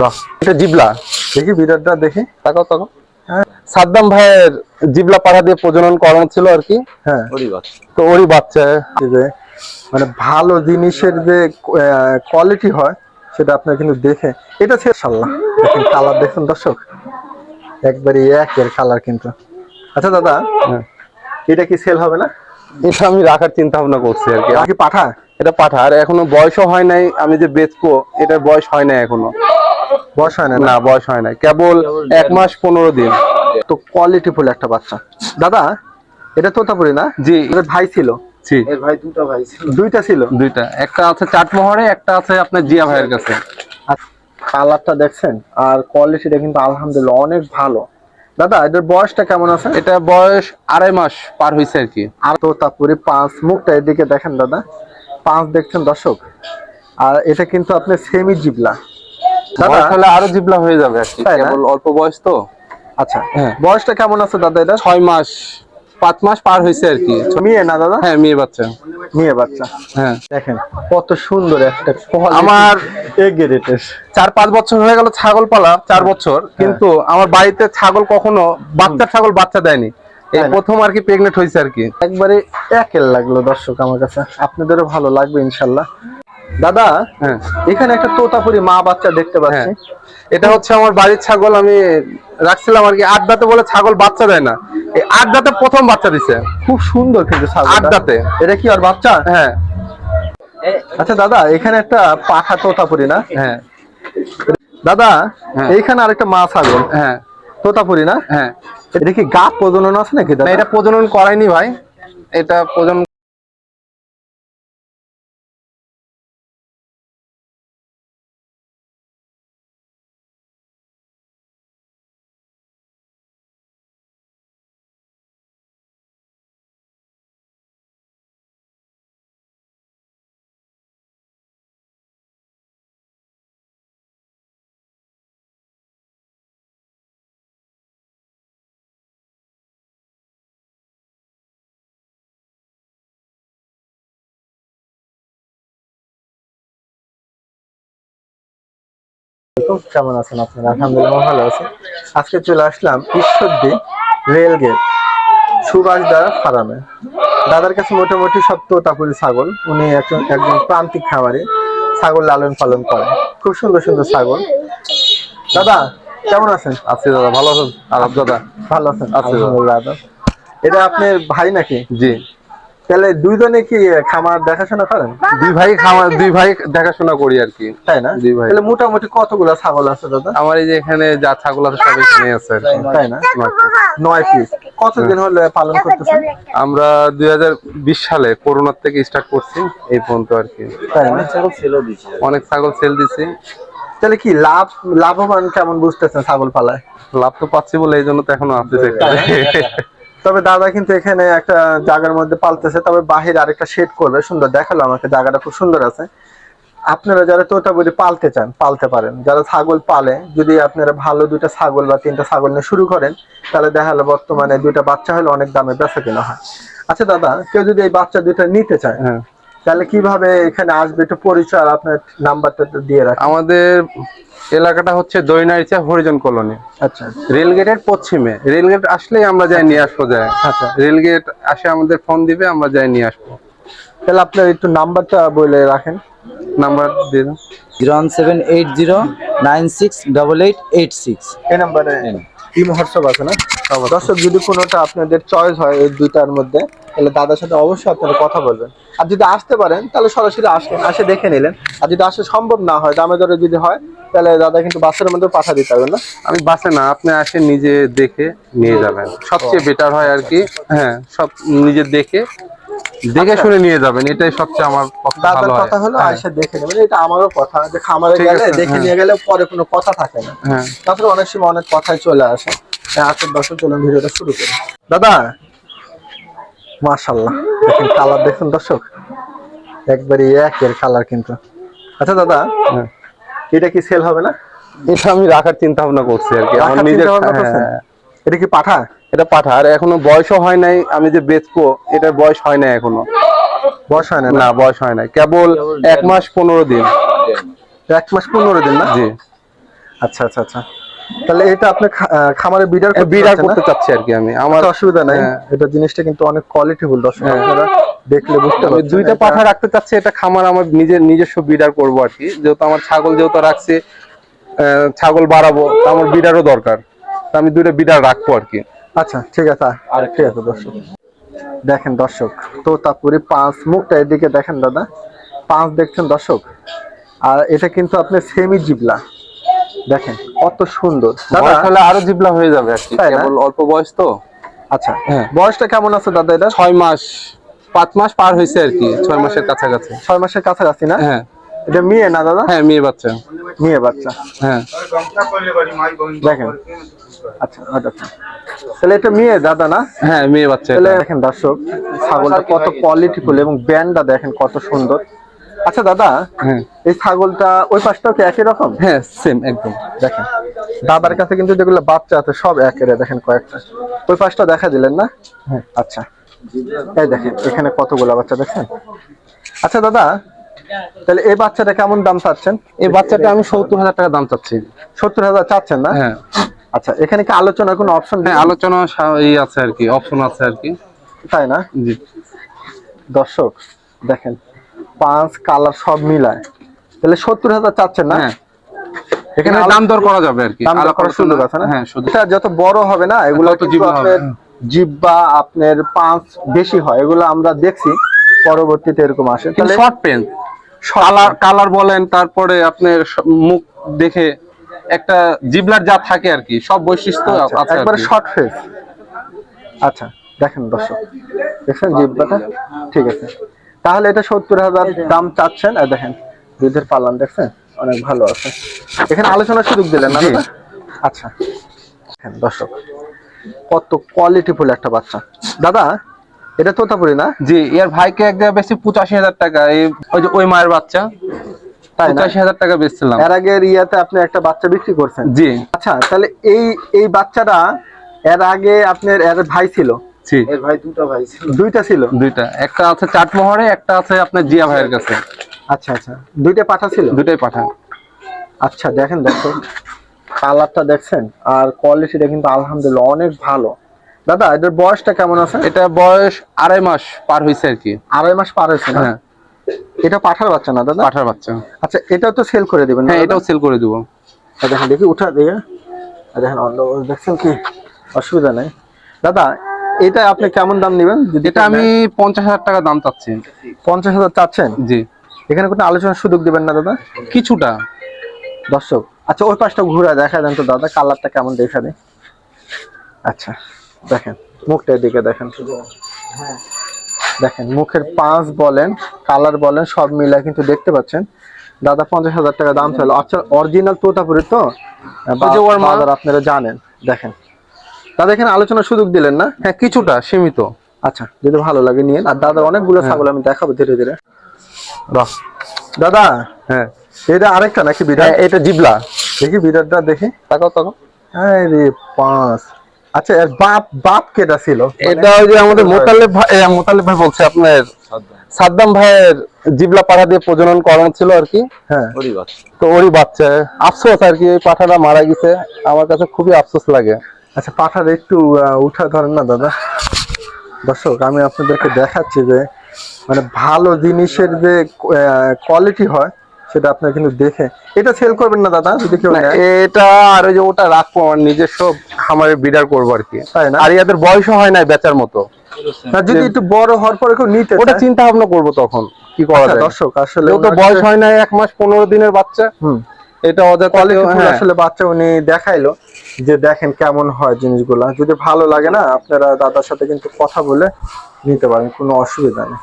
বাহ এটা জিবলা। দেখি দেখি। তাকাও তাকাও। সাদ্দাম ভাইয়ের জিবলা পাঠা দিয়ে প্রজনন করানো ছিল আর কি। হ্যাঁ। তো ওরই বাচ্চা। যে মানে ভালো জিনিসের যে কোয়ালিটি হয় সেটা আপনার কিন্তু দেখে এটা ছিল সাল্লাহ দেখেন কালার দেখুন দর্শক। একবারে একের কালার কিন্তু। আচ্ছা দাদা হ্যাঁ। এটা কি সেল হবে না? এটা আমি রাখার চিন্তা ভাবনা করছি আর কি। কি পাঠা? এটা পাঠা। আর এখনও বয়সও হয় নাই আমি যে বেচবো এটার বয়স হয় নাই এখনও। বয়স হয় না না? বয়স হয় নাই কেবল এক মাস পনেরো দিন। তো কোয়ালিটি ফুল একটা বাচ্চা। দাদা এটা তোতাপুরি না? জি। ভাই ছিল। জি। দুইটা ছিল? দুইটা। একটা আছে চাটমোহরে একটা আছে আপনার জিয়া ভাইয়ের কাছে। কালারটা দেখছেন? আর কোয়ালিটিটা কিন্তু আলহামদুলিল্লাহ অনেক ভালো। দাদা এটার বয়সটা কেমন আছে? এটা বয়স আড়াই মাস পার হয়েছে আর কি। আর তোতাপুরি পাঁচ মুখটা এদিকে দেখেন দাদা। পাঁচ দেখছেন দর্শক। আর এটা কিন্তু আপনার সেমি জিবলা বয়স হলে আরও জিবলা হয়ে যাবে আর কি কেবল অল্প বয়স তো? আচ্ছা হ্যাঁ। বয়সটা কেমন আছে দাদা এটা ছয় মাস পাঁচ মাস পার হয়েছে আর কি। মেয়ে না দাদা? হ্যাঁ মেয়ে বাচ্চা। মেয়ে বাচ্চা। হ্যাঁ। দেখেন কত সুন্দর একটা আমার চার পাঁচ বছর হয়ে গেল ছাগল পালা চার হ্যাঁ। বছর। কিন্তু আমার বাড়িতে ছাগল কখনো বাচ্চা ছাগল বাচ্চা দেয়নি। এই প্রথম আর কি প্রেগনেন্ট হয়েছে আর কি। একবারে একের লাগল দর্শক আমার কাছে। আপনাদেরও ভালো লাগবে ইনশাল্লাহ। দাদা হ্যাঁ। এখানে একটা তোতাপুরি মা বাচ্চা দেখতে পাচ্ছি। হ্যাঁ এটা হচ্ছে আমার বাড়ির ছাগল আমি রাখছিলাম আর কি। আট দাঁতে বলে ছাগল বাচ্চা দেয় না। এই আট দাঁতে প্রথম বাচ্চা দিছে। খুব সুন্দর কিন্তু ছাগলটা। আট দাঁতে। এটা কি আর বাচ্চা? হ্যাঁ। আচ্ছা দাদা এখানে একটা পাঠা তোতাপুরি না? হ্যাঁ। দাদা হ্যাঁ। এইখানে আরেকটা মা ছাগল। হ্যাঁ। তোতাপুরি না? হ্যাঁ। এটা কি গা প্রজনন আছে নাকি দাদা? এটা প্রজনন করায়নি ভাই। এটা প্রজনন কেমন আছেন আপনারা? আলহামদুলিল্লাহ ভালো আছি। আজকে চলে আসলাম ঈশ্বরদী রেল গেট সুভাষ দ্বারা ফার্মে। দাদার কাছে মোটামুটি সব তোতাপুরি ছাগল। উনি একজন একজন প্রান্তিক খামারি। ছাগল লালন পালন করেন। খুব সুন্দর সুন্দর ছাগল। দাদা কেমন আছেন? আছে দাদা ভালো আছেন? আর দাদা ভালো আছেন। আছি দাদা। এটা আপনার ভাই নাকি? জি। তাহলে দুইজনে কি খামার দেখাশোনা করেন? দুই ভাই খামার দুই ভাই দেখাশোনা করি আর কি। তাই না? দুই ভাই। তাহলে মোটামুটি কতগুলো ছাগল আছে দাদা? আমার এই যে এখানে যা ছাগল আছে সব এখানে আছে তাই না? নয় পিস কতদিন হলে পালন করতেছেন? আমরা দুই হাজার বিশ সালে করোনার থেকে স্টার্ট করছি এই পর্যন্ত আর কি। তাই না? অনেক ছাগল সেল দিছি তাহলে কি লাভ লাভবান কেমন বুঝতেছেন ছাগল পালায়? লাভ তো পাচ্ছি বলে এই জন্য তো এখনও আসতেছে। তবে দাদা কিন্তু এখানে একটা জায়গার মধ্যে পালতেছে, তবে বাহিরে আরেকটা শেড করবে। সুন্দর দেখাল আমাকে, জায়গাটা খুব সুন্দর আছে। আপনারা যারা তোতাবুরি পালতে চান, পালতে পারেন। যারা ছাগল পালে, যদি আপনারা ভালো দুইটা ছাগল বা তিনটা ছাগল নিয়ে শুরু করেন, তাহলে দেখা গেলো বর্তমানে দুইটা বাচ্চা হলে অনেক দামে বেচা কেনা হয়। আচ্ছা দাদা, কেউ যদি এই বাচ্চা দুইটা নিতে চায় হ্যাঁ। তাহলে কীভাবে এখানে আসবে? একটু পরিচয় আর আপনার নাম্বারটা একটু দিয়ে রাখ। আমাদের এলাকাটা হচ্ছে দৈনারিচা হরিজন কলোনি। আচ্ছা রেলগেটের পশ্চিমে। রেলগেট আসলেই আমরা যাই নিয়ে আসব যায়। আচ্ছা। রেলগেট আসে আমাদের ফোন দিবে আমরা যাই নিয়ে আসব। তাহলে আপনার একটু নাম্বারটা বলে রাখেন। নাম্বার দিয়ে দাও। Zero one seven eight zero nine six double eight eight six. এই নাম্বারে টিম হোয়াটসঅ্যাপ আছে না? দর্শক যদি কোনোটা আপনাদের চয়েস হয় এই দুইটার মধ্যে তাহলে দাদার সাথে অবশ্যই আপনারা কথা বলবেন। আর যদি আসতে পারেন তাহলে সরাসরি আসলেন আসে দেখে নিলেন। আর যদি আসা সম্ভব না হয় দামে দরে যদি হয় তাহলে দাদা কিন্তু বাসের মধ্যে পাঠা দিতে পারবেন না। আমি বাসে না আপনি আসে নিজে দেখে নিয়ে যাবেন। সবচেয়ে বেটার হয় আর কি হ্যাঁ সব নিজে দেখে দেখে শুনে নিয়ে যাবেন। এটাই সবচেয়ে আমার দাদার কথা হলো হ্যাঁ, আয়সা দেখে নেবেন। এটা আমারও কথা। যে খামারে গেলে দেখে হ্যাঁ। নিয়ে গেলে পরে কোনো কথা থাকে না। হ্যাঁ। তাছাড়া অনেক সময় অনেক কথাই চলে আসে। দর্শক চলুন ভিডিওটা শুরু করি। দাদা মাশাল্লাহ দেখেন কালার দেখুন দর্শক একবারে একের কালার কিন্তু। আচ্ছা দাদা হ্যাঁ। এটা কি সেল হবে না? এটা আমি রাখার চিন্তা ভাবনা করছি আর কি। আমার নিজের? হ্যাঁ, এটা কি পাঠা? এটা পাঠা। আর এখনও বয়সও হয় নাই আমি যে বেচবো এটার বয়স হয় নাই এখনও। বয়স হয় না? না বয়স হয় নাই। কেবল এক মাস পনেরো দিন। এক মাস পনেরো দিন না? জি। আচ্ছা আচ্ছা আচ্ছা। তাহলে এটা আপনি খামারে বিডার বিড়া করতে চাচ্ছি আর কি আমি। আমার অসুবিধা নাই। হ্যাঁ। এটা জিনিসটা কিন্তু অনেক কোয়ালিটিফুল দর্শক আপনারা দেখলে বুঝতে আমি পারছেন দুইটা পাঠা রাখতে চাচ্ছি এটা খামার আমার নিজের নিজস্ব বিডার করব আর কি। যেহেতু আমার ছাগল যেহেতু রাখছি ছাগল বাড়াবো তো আমার বিডারও দরকার। তো আমি দুইটা বিডার রাখব আর কি। আচ্ছা ঠিক আছে আর ঠিক আছে দর্শক। দেখেন দর্শক তো তারপরে পাঁচ মুখটা এদিকে দেখেন দাদা। পাঁচ দেখছেন দর্শক। আর এটা কিন্তু আপনি সেমি জিবলা দেখেন কত সুন্দর। দাদা তাহলে আরও জিবলা হয়ে যাবে আর কি কেবল অল্প বয়স তো। আচ্ছা হ্যাঁ। বয়সটা কেমন আছে দাদা এটা ছয় মাস পাঁচ মাস পার হয়েছে আর কি ছয় মাসের কাছাকাছি। ছয় মাসের কাছাকাছি না? হ্যাঁ। এটা মেয়ে না দাদা? হ্যাঁ মেয়ে বাচ্চা। মেয়ে বাচ্চা। হ্যাঁ। দেখেন। আচ্ছা আচ্ছা তাহলে এটা মেয়ে দাদা না? হ্যাঁ মেয়ে বাচ্চা তাহলে দেখেন দর্শক ছাগলটা কত কোয়ালিটিফুল এবং ব্যান্ডটা দেখেন কত সুন্দর। আচ্ছা দাদা হ্যাঁ। এই ছাগলটা ওই পাশটাও কি একই রকম? হ্যাঁ সেম একদম দেখেন। দাদার কাছে কিন্তু যেগুলো বাচ্চা আছে সব একের দেখেন কয়েকটা। ওই পাশটা দেখা দিলেন না? হ্যাঁ। আচ্ছা। এই দেখেন এখানে কতগুলো বাচ্চা দেখছেন? আচ্ছা দাদা তাহলে এই বাচ্চাটা কেমন দাম চাচ্ছেন? এই বাচ্চাটা আমি সত্তর হাজার টাকা দাম চাচ্ছি। সত্তর হাজার চাচ্ছেন না? হ্যাঁ। আচ্ছা এখানে কি আলোচনার কোনো অপশন হ্যাঁ আলোচনা সা- ই আছে আর কি অপশন আছে আর কি। তাই না? জি। দর্শক দেখেন পাঁচ কালার সব মিলায়। তাহলে সত্তর হাজার চাচ্ছেন না? হ্যাঁ। এখানে দাম দর করা যাবে আর কি। দাম দর করার সুযোগ আছে না? হ্যাঁ যত বড় হবে না এগুলো জিব্বা আপনার পাঁচ বেশি হয় এগুলো আমরা দেখছি। পরবর্তীতে এরকম আসে। তাহলে শর্ট পেন কালার কালার বলেন তারপরে আপনার মুখ দেখে একটা জিবলার যা থাকে আর কি সব বৈশিষ্ট্য আচ্ছা, আছে একবারে শর্ট ফেস আচ্ছা দেখেন দর্শক। দেখছেন জিব্বাটা? ঠিক আছে। তাহলে এটা সত্তর হাজার দাম চাচ্ছেন। আর দেখেন দুধের পালন দেখছেন? অনেক ভালো আছে। এখানে আলোচনার সুযোগ দিলেন না আচ্ছা। দেখেন দর্শক কত কোয়ালিটিফুল একটা বাচ্চা। দাদা এটা তোতাপুরি না? জি এর ভাইকে এক জায়গায় বেশি পঁচাশি হাজার টাকা। এই ওই যে ওই মায়ের বাচ্চা। তাই পঁচাশি হাজার টাকা বেচছিলাম। এর আগের ইয়াতে আপনি একটা বাচ্চা বিক্রি করছেন। জি। আচ্ছা তাহলে এই এই বাচ্চাটা এর আগে আপনার এর ভাই ছিল। জি দুইটা ছিল। দুইটা একটা আছে চাটমোহরে একটা আছে আপনার জিয়া ভাইয়ের কাছে। আচ্ছা আচ্ছা। দুইটা পাঠা ছিল? দুইটাই পাঠান আচ্ছা দেখেন দেখো কালারটা দেখছেন আর কোয়ালিটিটা কিন্তু আলহামদুলিল্লাহ অনেক ভালো। দাদা এটার বয়সটা কেমন আছে? এটা বয়স আড়াই মাস পার হয়েছে আর কি। আড়াই মাস পার হয়েছে হ্যাঁ। এটা পাঠার বাচ্চা না দাদা? পাঠার বাচ্চা। আচ্ছা এটাও তো সেল করে দিবেন না হ্যাঁ এটাও সেল করে দিব। দেখেন দেখি উঠা দিয়ে। দেখেন অন্য দেখছেন কি? অসুবিধা নেই। দাদা এটা আপনি কেমন দাম নেবেন? এটা আমি পঞ্চাশ হাজার টাকা দাম চাচ্ছি। পঞ্চাশ হাজার চাচ্ছেন? জি। এখানে কোনো আলোচনার সুযোগ দিবেন না দাদা? কিছুটা। দর্শক আচ্ছা ওই পাশটা ঘুরে দেখা দেন তো দাদা কালারটা কেমন দেখা দেয় আচ্ছা দেখেন মুখটা এদিকে দেখেন। দেখেন মুখের পাঁচ বলেন কালার বলেন সব মিলা কিন্তু দেখতে পাচ্ছেন। দাদা পঞ্চাশ হাজার টাকা দাম চাইলো। আচ্ছা অরিজিনাল তোতাপুরি তো? আপনারা জানেন। দেখেন দাদা এখানে আলোচনার সুযোগ দিলেন না? হ্যাঁ কিছুটা সীমিত। আচ্ছা যদি ভালো লাগে নিন আর দাদার অনেকগুলো ছাগল আমি দেখাবো ধীরে ধীরে। বাহ। দাদা হ্যাঁ। এটা আরেকটা নাকি বিড়াল? হ্যাঁ, এটা জিবলা। দেখি বিড়ালটা দেখি। তাকাও তাকাও। আরে পাঁচ আচ্ছা এর বাপ বাপ কেটা ছিল? এটা ওই যে আমাদের মোতালেব ভাই মোতালেব ভাই বলছে আপনার সাদ্দাম ভাইয়ের জিবলা পাঠা দিয়ে প্রজনন করানো ছিল আর কি। হ্যাঁ। তো ওরই বাচ্চা। আফসোস আর কি এই পাঠাটা মারা গেছে। আমার কাছে খুবই আফসোস লাগে। আচ্ছা পাঠার একটু উঠা ধরেন না দাদা। দর্শক আমি আপনাদেরকে দেখাচ্ছি যে মানে ভালো জিনিসের যে কোয়ালিটি হয় সেটা আপনার কিন্তু দেখে এটা সেল করবেন না দাদা যদি কেউ এটা আর ওই যে ওটা রাখব আমার নিজস্ব খামারে বিডার করব আর কি। তাই না? আর ইয়াদের বয়সও হয় না বেচার মতো। যদি একটু বড় হওয়ার পরে কেউ নিতে ওটা চিন্তা ভাবনা করব তখন কি করা আচ্ছা, যায়। দর্শক আসলে ওনার বয়স হয় না এক মাস পনেরো দিনের বাচ্চা। হুম। এটা ওদের কোয়ালিটি হ্যাঁ। আসলে বাচ্চা উনি দেখাইলো যে দেখেন কেমন হয় জিনিসগুলা। যদি ভালো লাগে না আপনারা দাদার সাথে কিন্তু কথা বলে নিতে পারেন কোনো অসুবিধা নেই।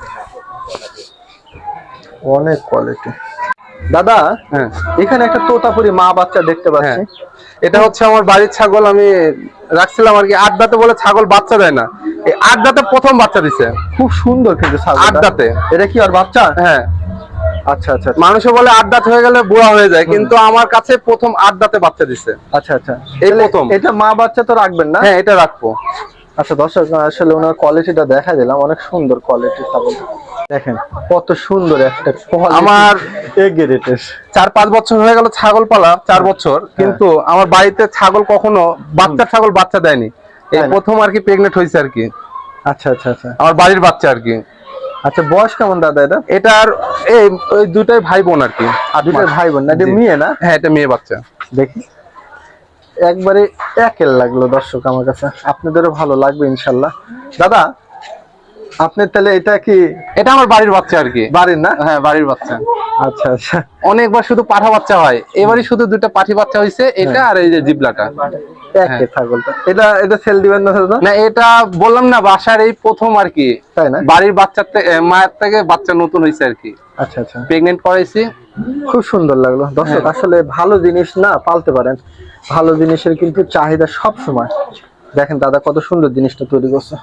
অনেক কোয়ালিটি দাদা হ্যাঁ। এখানে একটা তোতাপুরি মা বাচ্চা দেখতে পাচ্ছি। হ্যাঁ। এটা হচ্ছে আমার বাড়ির ছাগল আমি রাখছিলাম আর কি। আট দাঁতে বলে ছাগল বাচ্চা দেয় না। এই আট দাঁতে প্রথম বাচ্চা দিছে। খুব সুন্দর কিন্তু। আট দাঁতে। এটা কি আর বাচ্চা? হ্যাঁ। আচ্ছা আচ্ছা আচ্ছা। মানুষে বলে আট দাঁত হয়ে গেলে বুড়া হয়ে যায় কিন্তু আমার কাছে প্রথম আট দাঁতে বাচ্চা দিছে। আচ্ছা আচ্ছা। এই প্রথম। এটা মা বাচ্চা তো রাখবেন না? হ্যাঁ এটা রাখব। আচ্ছা দর্শক আসলে ওনার কোয়ালিটিটা দেখা দিলাম। অনেক সুন্দর কোয়ালিটি ছাগল। দেখেন কত সুন্দর একটা আমার- চার পাঁচ বছর হয়ে গেল ছাগল পালা চার বছর। কিন্তু আমার বাড়িতে ছাগল কখনো বাচ্চা ছাগল বাচ্চা দেয়নি। এই প্রথম আর কি প্রেগনেন্ট হয়েছে আর কি। আচ্ছা আচ্ছা আচ্ছা। আমার বাড়ির বাচ্চা আর কি। আচ্ছা বয়স কেমন দাদা এটা? এটার এই ওই দুটাই ভাই বোন আর কি। আট দুটো মাস। ভাই বোন না? এটা মেয়ে না? হ্যাঁ এটা মেয়ে বাচ্চা। দেখি। একবারে একের লাগল দর্শক আমার কাছে। আপনাদেরও ভালো লাগবে ইনশাল্লাহ। দাদা আপনার তাহলে এটা কি এটা আমার বাড়ির বাচ্চা আর কি। বাড়ির না? হ্যাঁ বাড়ির বাচ্চা। আচ্ছা আচ্ছা। অনেকবার শুধু পাঠা বাচ্চা হয়। এবারই শুধু দুটো পাঠি বাচ্চা হয়েছে এটা আর এই যে জিবলাটা। একে ছাগলটা এটা এটা সেল দিবেন না দাদা না এটা বললাম না বাসার এই প্রথম আর কি। তাই না? বাড়ির বাচ্চার মায়ের থেকে বাচ্চা নতুন হয়েছে আর কি। আচ্ছা আচ্ছা। প্রেগনেন্ট করাইছি। খুব সুন্দর লাগল। দর্শক আসলে ভালো জিনিস না পালতে পারেন। ভালো জিনিসের কিন্তু চাহিদা সব সময়। দেখেন দাদা কত সুন্দর জিনিসটা তৈরি করছে।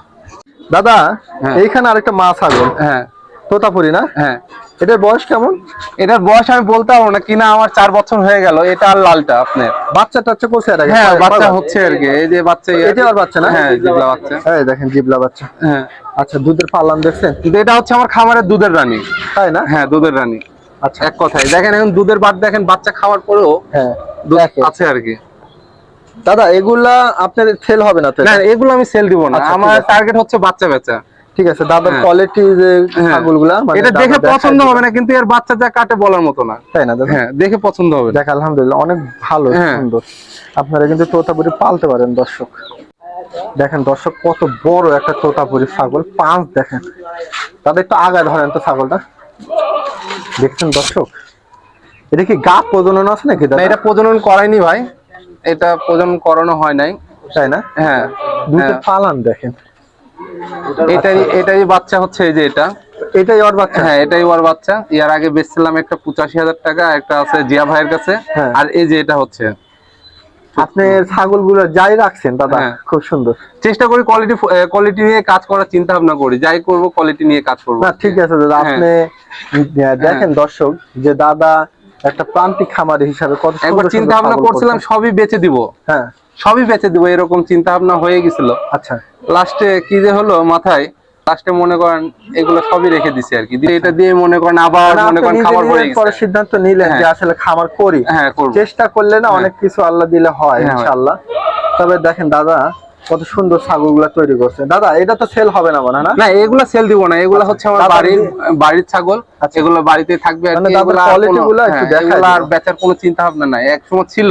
দাদা হ্যাঁ। এইখানে আরেকটা মা ছাগল। হ্যাঁ। তোতাপুরি না? হ্যাঁ। এটার বয়স কেমন? এটার বয়স আমি বলতে পারব না কিনা আমার চার বছর হয়ে গেল এটা আর লালটা আপনার। বাচ্চা টাচ্চা কোথায় রাখে হ্যাঁ বাচ্চা হচ্ছে আর কি এই যে বাচ্চা ইয়ে- এটা আর বাচ্চা না? হ্যাঁ জিবলা বাচ্চা। এই দেখেন জিবলা বাচ্চা। হ্যাঁ। আচ্ছা দুধের পালান দেখছেন? কিন্তু এটা হচ্ছে আমার খামারের দুধের রানী। তাই না? হ্যাঁ দুধের রানী। আচ্ছা। এক কথায়। দেখেন এখন দুধের বাদ দেখেন বাচ্চা খাওয়ার পরেও হ্যাঁ দুধ। আছে আর কি দাদা এগুলা আপনার সেল হবে না তো না? এগুলো আমি সেল দিব না। আচ্ছা, আমার টার্গেট হচ্ছে বাচ্চা বেচা ঠিক আছে দাদার হ্যাঁ। কোয়ালিটি যে হ্যাঁ। ছাগলগুলা মানে এটা দেখে পছন্দ হবে না কিন্তু এর বাচ্চা যা কাটে বলার মতো না। তাই না দাদা? হ্যাঁ দেখে পছন্দ হবে দেখ আলহামদুলিল্লাহ অনেক ভালো হ্যাঁ। সুন্দর। আপনারা কিন্তু তোতাপুরি পালতে পারেন দর্শক। দেখেন দর্শক কত বড় একটা তোতাপুরি ছাগল পাঁচ দেখেন। তাদের একটু আগায় ধরেন তো ছাগলটা। দেখছেন দর্শক? এটা কি গা প্রজনন আছে নাকি দাদা? এটা প্রজনন করাইনি ভাই। এটা প্রজনন করানো হয় নাই। তাই না? হ্যাঁ দুটো হ্যাঁ। পালান দেখেন। এটাই এটাই বাচ্চা হচ্ছে এই যে এটা। এটাই ওর বাচ্চা? হ্যাঁ এটাই ওর বাচ্চা। ইয়ার আগে বেচছিলাম একটা পঁচাশি হাজার টাকা একটা আছে জিয়া ভাইয়ের কাছে। হ্যাঁ। আর এই যে এটা হচ্ছে। আপনি ছাগলগুলো যাই রাখছেন দাদা হ্যাঁ। খুব সুন্দর। চেষ্টা করি কোয়ালিটি কোয়ালিটি নিয়ে কাজ করার চিন্তা ভাবনা করি। যাই করব কোয়ালিটি নিয়ে কাজ করব। না ঠিক আছে দাদা হ্যাঁ। আপনি দেখেন দর্শক যে দাদা একটা প্রান্তিক খামার হিসাবে কত সুন্দর একবার চিন্তা ভাবনা করছিলাম সবই বেচে দিব। হ্যাঁ। সবই বেঁচে দিব এরকম চিন্তা ভাবনা হয়ে গেছিল। আচ্ছা। লাস্টে কি যে হলো মাথায় লাস্টে মনে করেন এগুলো সবই রেখে দিছি আর কি। দিয়ে এটা দিয়ে মনে করেন আবার মানে মনে করেন খাবার নিজে পরে সিদ্ধান্ত নিলেন যে হ্যাঁ। আসলে খামার করি। হ্যাঁ চেষ্টা করলে না অনেক কিছু আল্লাহ দিলে হয় হ্যাঁ, ইনশাআল্লাহ। তবে দেখেন দাদা কত সুন্দর ছাগলগুলা তৈরি করছে। দাদা এটা তো সেল হবে না মনে হয় না? না এগুলা সেল দিব না। এগুলা হচ্ছে আমার বাড়ির বাড়ির ছাগল। আচ্ছা। এগুলো বাড়িতে থাকবে আর মানে কি এগুলা আর একটু হ্যাঁ, বেচার কোনো চিন্তা ভাবনা নাই। এক সময় ছিল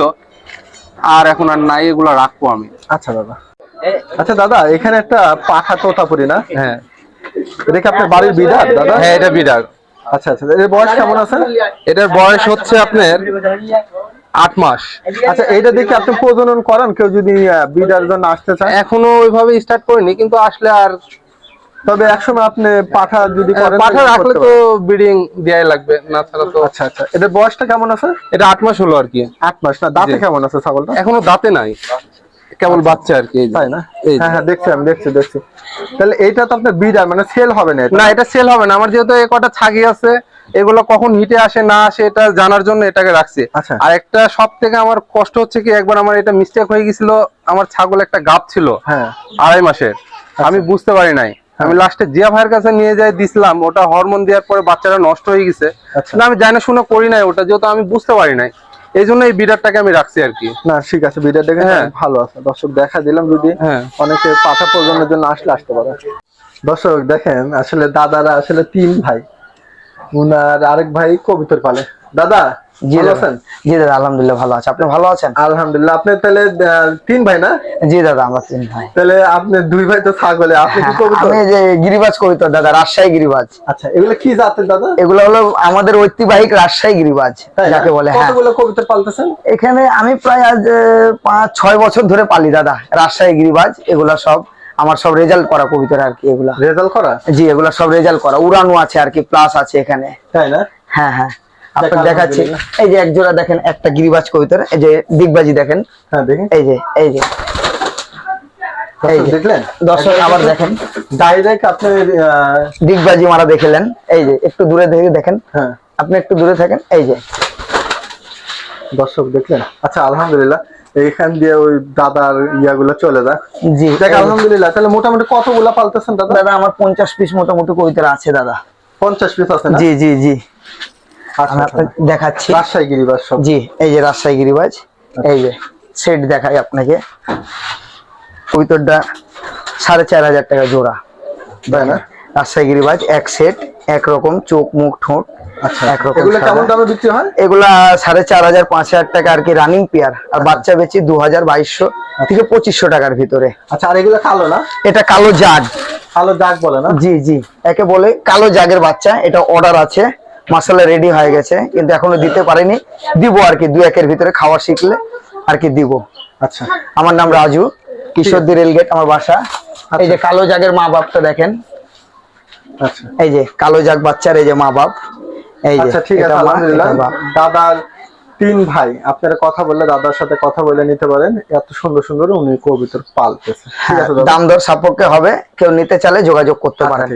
আর এখন আর নাই এগুলা রাখব আমি। আচ্ছা দাদা। আচ্ছা দাদা এখানে একটা পাঠা তোতাপুরি না? হ্যাঁ। এটা কি আপনার বাড়ির বিড়াল দাদা? হ্যাঁ এটা বিড়াল আচ্ছা আচ্ছা এর বয়স কেমন আছে? এটার বয়স হচ্ছে আপনার আট মাস। আচ্ছা এইটা দেখে আপনি প্রজনন করান কেউ যদি বিড়ার জন্য আসতে চায়? এখনও ওইভাবে স্টার্ট করিনি কিন্তু আসলে আর তবে একসময় আপনি পাঠা যদি পাঠা রাখলে তো ব্রিডিং দেয়াই লাগবে না ছাড়া তো আচ্ছা আচ্ছা। এটার বয়সটা কেমন আছে? এটা আট মাস হলো আর কি। আট মাস না দাঁতে কেমন আছে ছাগলটা? এখনও দাঁতে নাই। কেবল বাচ্চা আর কি তাই না? এই হ্যাঁ হ্যাঁ দেখছি আমি দেখছি দেখছি। তাহলে এইটা তো আপনার বিড়াল মানে সেল হবে না এটা? না এটা সেল হবে না। আমার যেহেতু এ কটা ছাগি আছে এগুলো কখন হিটে আসে না আসে এটা জানার জন্য এটাকে রাখছি। আচ্ছা। আর একটা সব থেকে আমার কষ্ট হচ্ছে কি একবার আমার এটা মিস্টেক হয়ে গেছিল আমার ছাগল একটা গাপ ছিল হ্যাঁ। আড়াই মাসের। আমি বুঝতে পারি নাই। আমি লাস্টে জিয়া ভাইয়ের কাছে নিয়ে যাই দিছিলাম। ওটা হরমোন দেওয়ার পরে বাচ্চাটা নষ্ট হয়ে গেছে। আচ্ছা। না আমি জানা শুনে করি নাই ওটা যেহেতু আমি বুঝতে পারি নাই। এই জন্য এই বিডারটাকে আমি রাখছি আর কি। না ঠিক আছে দেখে হ্যাঁ। ভালো আছে। দর্শক দেখা দিলাম যদি হ্যাঁ। অনেকে পাঠা প্রজন্মের জন্য আসলে আসতে পারে। দর্শক দেখেন আসলে দাদারা আসলে তিন ভাই। উনার আরেক ভাই কবিতর পালে। দাদা জি দাদা। জি দাদা আলহামদুলিল্লাহ ভালো আছে। আপনি ভালো আছেন? আলহামদুলিল্লাহ। আপনি তাহলে তিন ভাই না? জি দাদা আমরা তিন ভাই। তাহলে আপনি দুই ভাই তো ছাগলে আপনি কি হ্যাঁ, আমি যে গিরিবাজ কবিতর দাদা রাজশাহী গিরিবাজ। আচ্ছা এগুলো কি জাতের দাদা? এগুলো হলো আমাদের ঐতিহ্যবাহী রাজশাহী গিরিবাজ যাকে বলে হ্যাঁ। কতগুলো কবিতর পালতেছেন? এখানে আমি প্রায় আজ পাঁচ ছয় বছর ধরে পালি দাদা রাজশাহী গিরিবাজ। এগুলা সব আমার সব রেজাল্ট করা কবিতর আর কি এগুলা। রেজাল্ট করা? জি এগুলা সব রেজাল্ট করা। উড়ানো আছে আর কি প্লাস আছে এখানে। তাই না? হ্যাঁ হ্যাঁ। আপনাকে দেখাচ্ছি। এই যে এক জোড়া দেখেন একটা গিরিবাজ কবিতর এই যে দিগবাজি দেখেন। হ্যাঁ এই যে এই যে। দেখলেন? দর্শক আবার দেখেন। ডাইরেক্ট আপনার আহ, মারা দেখলেন। এই যে একটু দূরে থেকে দেখেন। হ্যাঁ। আপনি একটু দূরে থাকেন। এই যে। দর্শক দেখলেন? আচ্ছা আলহামদুলিল্লাহ। এইখান দিয়ে ওই দাদার ইয়াগুলো চলে যাক। জি দেখ আলহামদুলিল্লাহ। তাহলে মোটামুটি কতগুলা পালতেছেন দাদা? দাদা আমার পঞ্চাশ পিস মোটামুটি কবিতার আছে দাদা। পঞ্চাশ পিস আছে জি জি জি। আমি আচ্ছা। আপনাকে দেখাচ্ছি। রাজশাহী গিরিবাস সব। জি এই যে রাজশাহী গিরিবাজ এই যে সেট দেখাই আপনাকে। কবিতরটা সাড়ে চার হাজার টাকা জোড়া। তাই না? রাজশাহী গিরিবাজ এক সেট একরকম চোখ মুখ ঠোঁট আচ্ছা। এগুলো হয়? সাড়ে চার হাজার পাঁচ হাজার টাকা আর কি রানিং পেয়ার আর বাচ্চা বেচি দু হাজার বাইশশো থেকে পঁচিশশো টাকার ভিতরে। আচ্ছা আর এগুলো কালো না? এটা কালো জাগ। কালো দাগ বলে না? জি জি। একে বলে কালো জাগের বাচ্চা এটা অর্ডার আছে। মশলা রেডি হয়ে গেছে কিন্তু এখনও দিতে পারিনি। দিব আর কি দু একের ভিতরে খাওয়া শিখলে আর কি দিব। আচ্ছা। আমার নাম রাজু কিশোরদি রেলগেট আমার বাসা। এই যে কালো জাগের মা বাপটা দেখেন। আচ্ছা। এই যে কালো জাগ বাচ্চার এই যে মা বাপ। এই যে আচ্ছা ঠিক আছে আলহামদুলিল্লাহ। দাদার তিন ভাই আপনারা কথা বললে দাদার সাথে কথা বলে নিতে পারেন। এত সুন্দর সুন্দর উনি কবিতর পালতেছে হ্যাঁ, দাদা? দাম দর সাপেক্ষে হবে। কেউ নিতে চাইলে যোগাযোগ করতে আচ্ছা, পারেন।